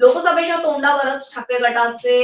लोकसभेच्या तोंडावरच ठाकरे गटाचे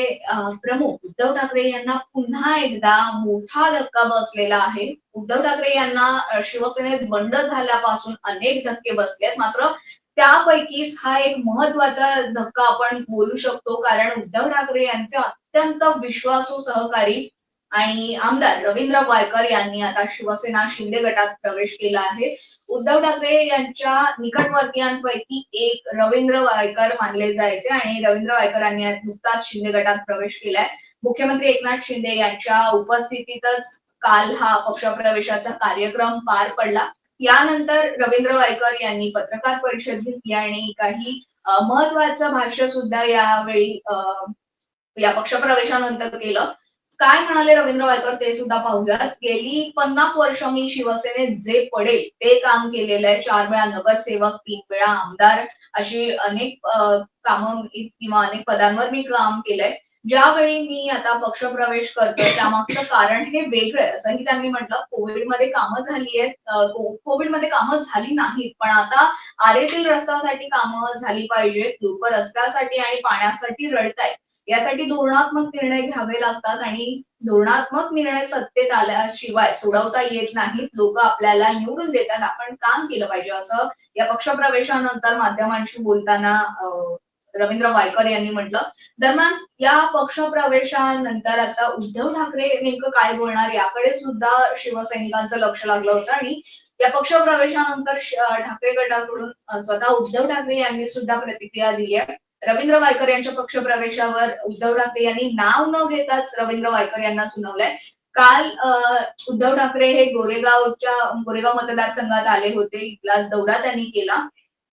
प्रमुख उद्धव ठाकरे यांना पुन्हा एकदा मोठा धक्का बसलेला आहे. उद्धव ठाकरे यांना शिवसेनेत बंड झाल्यापासून अनेक धक्के बसलेत मात्र त्यापैकीच हा एक महत्त्वाचा धक्का आपण बोलू शकतो. कारण उद्धव ठाकरे यांचे अत्यंत विश्वासू सहकारी आणि आमदार रवींद्र वायकर यांनी आता शिवसेना शिंदे गटात प्रवेश केला आहे. उद्धव ठाकरे यांच्या निकटवर्तीयांपैकी एक रवींद्र वायकर मानले जायचे आणि रवींद्र वायकरांनी नुकताच शिंदे गटात प्रवेश केलाय. मुख्यमंत्री एकनाथ शिंदे यांच्या उपस्थितीतच काल हा पक्षप्रवेशाचा कार्यक्रम पार पडला. यानंतर रवींद्र वायकर यांनी पत्रकार परिषद घेतली आणि काही महत्वाचं भाष्य सुद्धा यावेळी या पक्षप्रवेशानंतर केलं. काय म्हणाले रवींद्र वायकर ते सुद्धा पाहूयात. गेली पन्नास वर्ष मी शिवसेनेत जे पडेल ते काम केलेलं आहे. चार वेळा नगरसेवक तीन वेळा आमदार अशी अनेक कामं किंवा अनेक पदांवर मी काम केलंय. ज्यावेळी मी आता पक्षप्रवेश करतो त्यामागचं कारण हे वेगळं आहे. असंही त्यांनी म्हटलं कोविडमध्ये कामं झाली आहेत. कोविडमध्ये कामं झाली नाहीत पण आता आरेतील रस्त्यासाठी कामं झाली पाहिजेत. लोक रस्त्यासाठी आणि पाण्यासाठी रडतायत. यासाठी धोरणात्मक निर्णय घ्यावे लागतात आणि धोरणात्मक निर्णय सत्तेत आल्याशिवाय सोडवता येत नाहीत. लोक आपल्याला निवडून देतात आपण काम केलं पाहिजे. असं या पक्षप्रवेशानंतर माध्यमांशी बोलताना रवींद्र वायकर यांनी म्हटलं. दरम्यान या पक्षप्रवेशानंतर आता उद्धव ठाकरे नेमकं काय बोलणार याकडे सुद्धा शिवसैनिकांचं लक्ष लागलं होतं आणि या पक्षप्रवेशानंतर ठाकरे गटाकडून स्वतः उद्धव ठाकरे यांनी सुद्धा प्रतिक्रिया दिली आहे. रवींद्र वायकर यांच्या पक्षप्रवेशावर उद्धव ठाकरे यांनी नाव न घेताच रवींद्र वायकर यांना सुनावलंय. काल उद्धव ठाकरे हे गोरेगावच्या गोरेगाव मतदारसंघात आले होते. इथला दौरा त्यांनी केला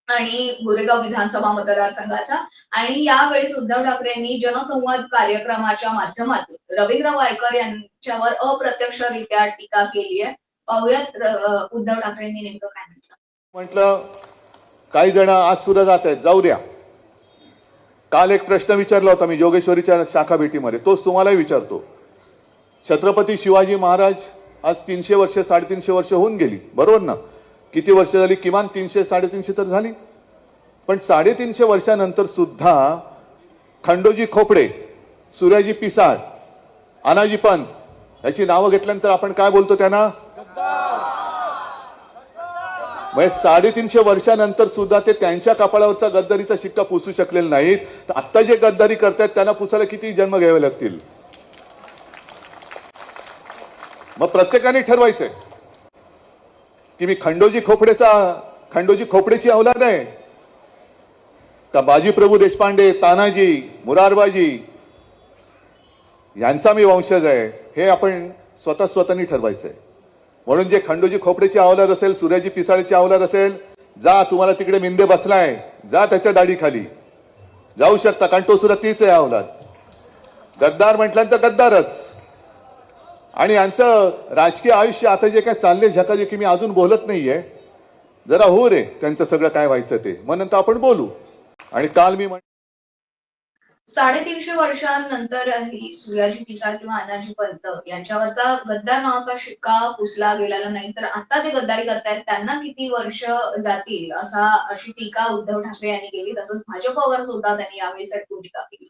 आणि गोरेगाव विधानसभा मतदारसंघाचा. आणि यावेळेस उद्धव ठाकरे यांनी जनसंवाद कार्यक्रमाच्या माध्यमातून रवींद्र वायकर यांच्यावर अप्रत्यक्षरित्या टीका केली आहे. पाहूयात उद्धव ठाकरेंनी नेमकं काय म्हटलं? म्हटलं काही जण आज सुद्धा जात आहेत. जाऊ द्या. काल एक प्रश्न विचारला होता मी जोगेश्वरीच्या शाखा भेटीमध्ये. तोच तुम्हालाही विचारतो. छत्रपती शिवाजी महाराज आज तीनशे वर्ष साडेतीनशे वर्ष होऊन गेली. बरोबर ना? किती वर्ष झाली? किमान तीनशे साडेतीनशे तर झाली. पण साडेतीनशे वर्षानंतर सुद्धा खंडोजी खोपडे सूर्याजी पिसाळ अनाजी पंत याची नावं घेतल्यानंतर आपण काय बोलतो त्यांना? म्हणजे साडेतीनशे वर्षानंतर सुद्धा ते त्यांच्या कपाळावरचा गद्दारीचा शिक्का पुसू शकलेला नाहीत. तर आत्ता जे गद्दारी करतायत त्यांना पुसायला किती जन्म घ्यावे लागतील? मग प्रत्येकाने ठरवायचंय. की मी खंडोजी खोपडेचा खंडोजी खोपडेची औलाद आहे? का बाजीप्रभू देशपांडे तानाजी मुरारबाजी यांचा मी वंशज आहे? हे आपण स्वतः स्वतःनी ठरवायचंय. म्हणून जे खंडोजी खोपडेची आवलात असेल सूर्याजी पिसाळ्याची आवलात असेल जा तुम्हाला तिकडे मिंदे बसलाय जा त्याच्या दाढीखाली. जाऊ शकता कारण तो सुद्धा तीच आहे आवलात गद्दार म्हटल्यानंतर गद्दारच. आणि यांचं राजकीय आयुष्य आता जे काय चालले झकाजे की मी अजून बोलत नाहीये. जरा हो रे त्यांचं सगळं काय व्हायचं ते. मग नंतर आपण बोलू. आणि काल मी साडेतीनशे वर्षांनंतर ही सूर्याजी पिसा किंवा अनाजी पंत यांच्यावरचा गद्दार नावाचा शिक्का पुसला गेलेला नाही. तर आता जे गद्दारी करतायत त्यांना किती वर्ष जातील असा अशी टीका उद्धव ठाकरे यांनी केली. तसंच भाजपवर सुद्धा त्यांनी यावेळी टीका केली